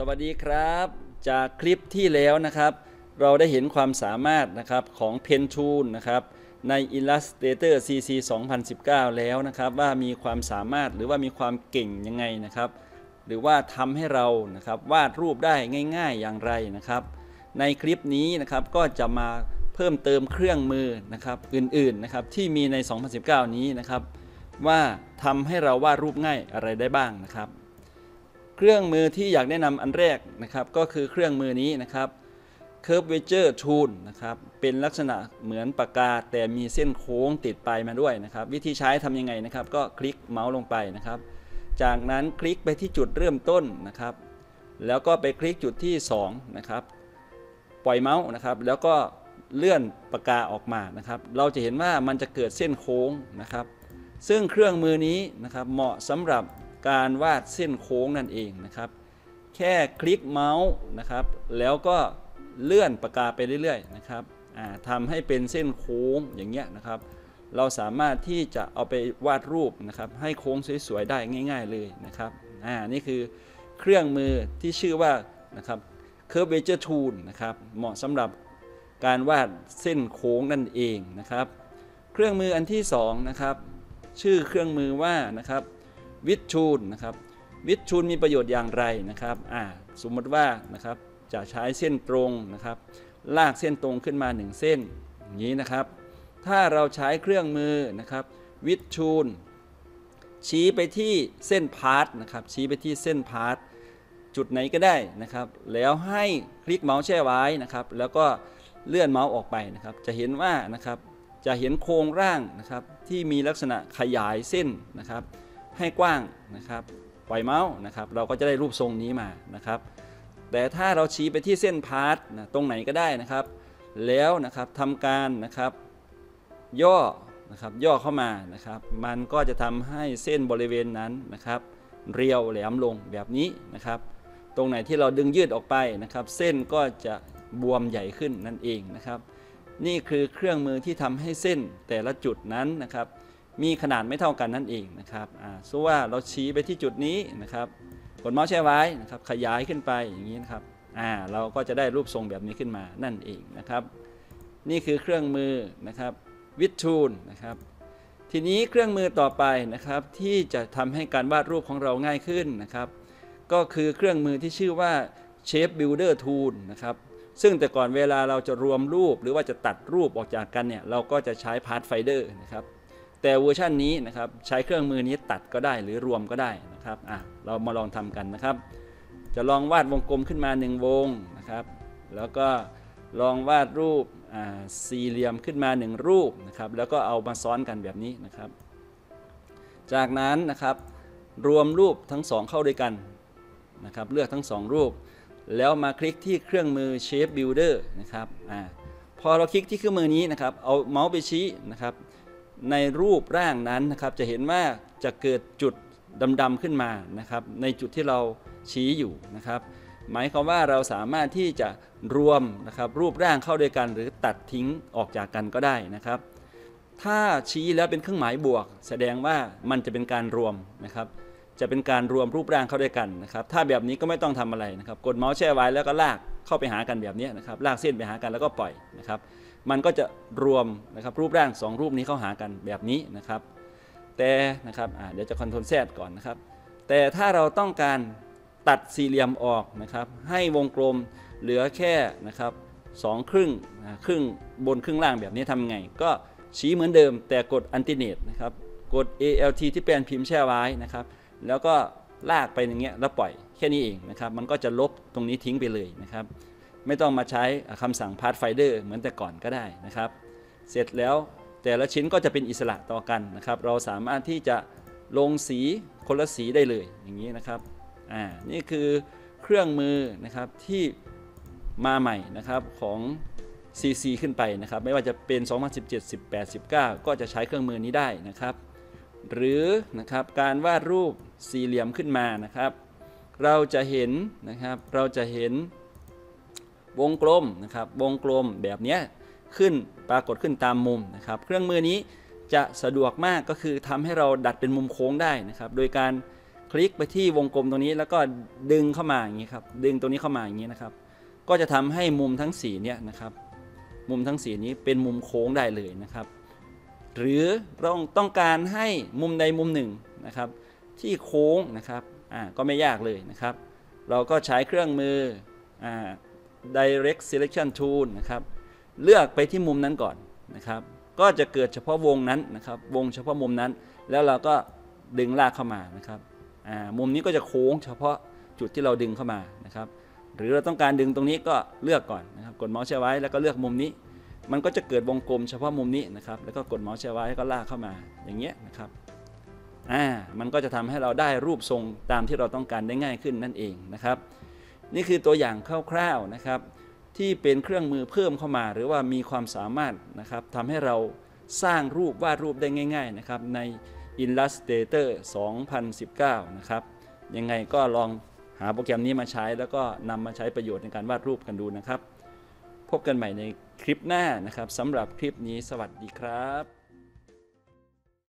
สวัสดีครับ จากคลิปที่แล้วนะครับ เราได้เห็นความสามารถนะครับของ Pentune นะครับใน Illustrator CC 2019 แล้วนะครับว่ามีความสามารถหรือว่ามีความเก่งยังไงนะครับ หรือว่าทำให้เรานะครับวาดรูปได้ง่าย ๆอย่างไรนะครับ ในคลิปนี้นะครับก็จะมาเพิ่มเติมเครื่องมือนะครับอื่นๆนะครับที่มีใน 2019 นี้นะครับ ว่าทำให้เราวาดรูปง่ายอะไรได้บ้างนะครับ เครื่องมือที่อยากแนะนำอันแรกนะครับ ก็คือเครื่องมือนี้นะครับ Curvature Tool นะครับ เป็นลักษณะเหมือนปากกา แต่มีเส้นโค้งติดปลายมาด้วยนะครับ วิธีใช้ทำยังไงนะครับ ก็คลิกเมาส์ลงไปนะครับ จากนั้นคลิกไปที่จุดเริ่มต้นนะครับ แล้วก็ไปคลิกจุดที่ 2 นะครับ ปล่อยเมาส์นะครับ แล้วก็เลื่อนปากกาออกมานะครับ เราจะเห็นว่ามันจะเกิดเส้นโค้งนะครับ ซึ่งเครื่องมือนี้นะครับเหมาะสำหรับ การวาดเส้นโค้งนั่นเองนะครับ แค่คลิกเมาส์นะครับ แล้วก็เลื่อนปากกาไปเรื่อยๆนะครับทำให้เป็นเส้นโค้งอย่างเงี้ยนะครับ เราสามารถที่จะเอาไปวาดรูปนะครับ ให้โค้งสวยๆได้ง่าย ๆเลยนะครับอ่านี่คือเครื่องมือที่ชื่อว่านะครับ Curvature Tool นะครับ เหมาะสำหรับการวาดเส้นโค้งนั่นเองนะครับ เครื่องมืออันที่สองนะครับ ชื่อเครื่องมือว่านะครับ วิทชูนนะครับวิทชูนมีประโยชน์อย่างไรนะครับอ่าสมมติว่านะครับจะใช้เส้นตรงนะครับ ลากเส้นตรงขึ้นมา 1 เส้นอย่างนี้นะครับ ถ้าเราใช้เครื่องมือนะครับ วิทชูนชี้ไปที่เส้นพาร์ทนะครับชี้ไปที่เส้นพาร์ทจุดไหนก็ได้นะครับ แล้วให้คลิกเมาส์แช่ไว้นะครับ แล้วก็เลื่อนเมาส์ออกไปนะครับ จะเห็นว่านะครับจะเห็นโครงร่างนะครับที่มีลักษณะขยายเส้นนะครับ ให้กว้างนะครับปล่อยเมาส์นะครับ เราก็จะได้รูปทรงนี้มานะครับ แต่ถ้าเราชี้ไปที่เส้นพาร์ทนะตรงไหนก็ได้นะครับ แล้วนะครับทำการนะครับ ย่อนะครับย่อเข้ามานะครับ มันก็จะทำให้เส้นบริเวณนั้นนะครับ เรียวแหลมลงแบบนี้นะครับ ตรงไหนที่เราดึงยืดออกไปนะครับ เส้นก็จะบวมใหญ่ขึ้นนั่นเองนะครับ นี่คือเครื่องมือที่ทำให้เส้นแต่ละจุดนั้นนะครับ มีขนาดไม่เท่ากันนั่นเองนะครับอ่าสมว่าเราชี้ไปที่จุดนี้นะครับกดเมาส์แช่ไว้นะครับ ขยายขึ้นไปอย่างนี้นะครับอ่าเราก็จะได้รูปทรงแบบนี้ขึ้นมานั่นเองนะครับ นี่คือเครื่องมือนะครับวิทูลนะครับ ทีนี้เครื่องมือต่อไปนะครับ ที่จะทำให้การวาดรูปของเราง่ายขึ้นนะครับ ก็คือเครื่องมือที่ชื่อว่า Shape Builder Tool นะครับซึ่งแต่ก่อนเวลาเราจะรวมรูปหรือว่าจะตัดรูปออกจากกันเนี่ยเราก็จะใช้ Pathfinder นะครับ แต่เวอร์ชันนี้นะครับใช้เครื่องมือนี้ตัดก็ได้หรือรวมก็ได้นะครับอะเรามาลองทำกันนะครับ จะลองวาดวงกลมขึ้นมา 1 วงนะครับ แล้วก็ลองวาดรูปสี่เหลี่ยมขึ้นมา 1 รูปนะครับแล้วก็เอามาซ้อนกันแบบนี้นะครับ จากนั้นนะครับรวมรูปทั้งสองเข้าด้วยกันนะครับเลือกทั้งสองรูป แล้วมาคลิกที่เครื่องมือ Shape Builder นะครับอ่าพอเราคลิกที่เครื่องมือนี้นะครับเอาเมาส์ไปชี้นะครับ ในรูปร่างนั้นนะครับจะเห็นว่าจะเกิดจุดดำๆขึ้นมานะครับในจุดที่เราชี้อยู่นะครับหมายความว่าเราสามารถที่จะรวมนะครับรูปร่างเข้าด้วยกัน หรือตัดทิ้งออกจากกันก็ได้นะครับ ถ้าชี้แล้วเป็นเครื่องหมายบวก แสดงว่ามันจะเป็นการรวมนะครับ จะเป็นการรวมรูปร่างเข้าด้วยกันนะครับ ถ้าแบบนี้ก็ไม่ต้องทำอะไรนะครับ กดเมาส์แช่ไว้แล้วก็ลาก เข้าไปหากันแบบนี้นะครับลากเส้นไปหากันแล้วก็ปล่อยนะครับ มันก็จะรวมนะครับรูปร่าง 2 รูปนี้เข้าหากันแบบนี้นะครับ แต่นะครับเดี๋ยวจะคอนโทรลแซดก่อนนะครับ แต่ถ้าเราต้องการตัดสี่เหลี่ยมออกนะครับ ให้วงกลมเหลือแค่นะครับสองครึ่งครึ่งบนครึ่งล่างแบบนี้ทำไง ก็ชี้เหมือนเดิม แต่กดอันติเนตนะครับกด ALT ที่เป็นพิมพ์แช่ไว้นะครับ แล้วก็ลากไปอย่างเงี้ยแล้วปล่อย แค่นี้เองนะครับ มันก็จะลบตรงนี้ทิ้งไปเลยนะครับ ไม่ต้องมาใช้คำสั่ง Pathfinder เหมือนแต่ก่อนก็ได้นะครับ เสร็จแล้วแต่ละชิ้นก็จะเป็นอิสระต่อกันนะครับ เราสามารถที่จะลงสีคนละสีได้เลยอย่างนี้นะครับ อ่า นี่คือเครื่องมือนะครับที่มาใหม่นะครับของ CC ขึ้นไปนะครับ ไม่ว่าจะเป็น 2017 18 19 ก็จะใช้เครื่องมือนี้ได้นะครับ หรือนะครับการวาดรูปสี่เหลี่ยมขึ้นมานะครับ เราจะเห็นนะครับเราจะเห็นวงกลมนะครับวงกลมแบบนี้ขึ้นปรากฏขึ้นตามมุมนะครับเครื่องมือนี้จะสะดวกมากก็คือทำให้เราดัดเป็นมุมโค้งได้นะครับโดยการคลิกไปที่วงกลมตรงนี้แล้วก็ดึงเข้ามาอย่างนี้ครับดึงตรงนี้เข้ามาอย่างนี้นะครับ ก็จะทำให้มุมทั้งสีเนี่ยนะครับมุมทั้งสีนี้เป็นมุมโค้งได้เลยนะครับ หรือเราต้องการให้มุมใดมุมหนึ่งนะครับ ที่โค้งนะครับ ก็ไม่ยากเลยนะครับ เราก็ใช้เครื่องมืออ direct selection tool นะครับ เลือกไปที่มุมนั้นก่อนนะครับ ก็จะเกิดเฉพาะวงนั้นนะครับ วงเฉพาะมุมนั้น แล้วเราก็ดึงลากเข้ามานะครับมุมนี้ก็จะโค้งเฉพาะจุดที่เราดึงเข้ามานะครับ หรือเราต้องการดึงตรงนี้ก็เลือกก่อนนะครับ กดเมาส์แช่ไว้แล้วก็เลือกมุมนี้ มันก็จะเกิดวงกลมเฉพาะมุมนี้นะครับ แล้วก็กดเมาส์แช่ไว้ก็ลากเข้ามาอย่างเงี้ยนะครับ อ่ามันก็จะทำให้เราได้รูปทรงตามที่เราต้องการได้ง่ายขึ้นนั่นเองนะครับ นี่คือตัวอย่างคร่าวๆนะครับที่เป็นเครื่องมือเพิ่มเข้ามา หรือว่ามีความสามารถนะครับทำให้เราสร้างรูปวาดรูปได้ง่าย ๆนะครับ ใน Illustrator 2019 นะครับ ยังไงก็ลองหาโปรแกรมนี้มาใช้ แล้วก็นำมาใช้ประโยชน์ในการวาดรูปกันดูนะครับ พบกันใหม่ในคลิปหน้านะครับสำหรับคลิปนี้สวัสดีครับ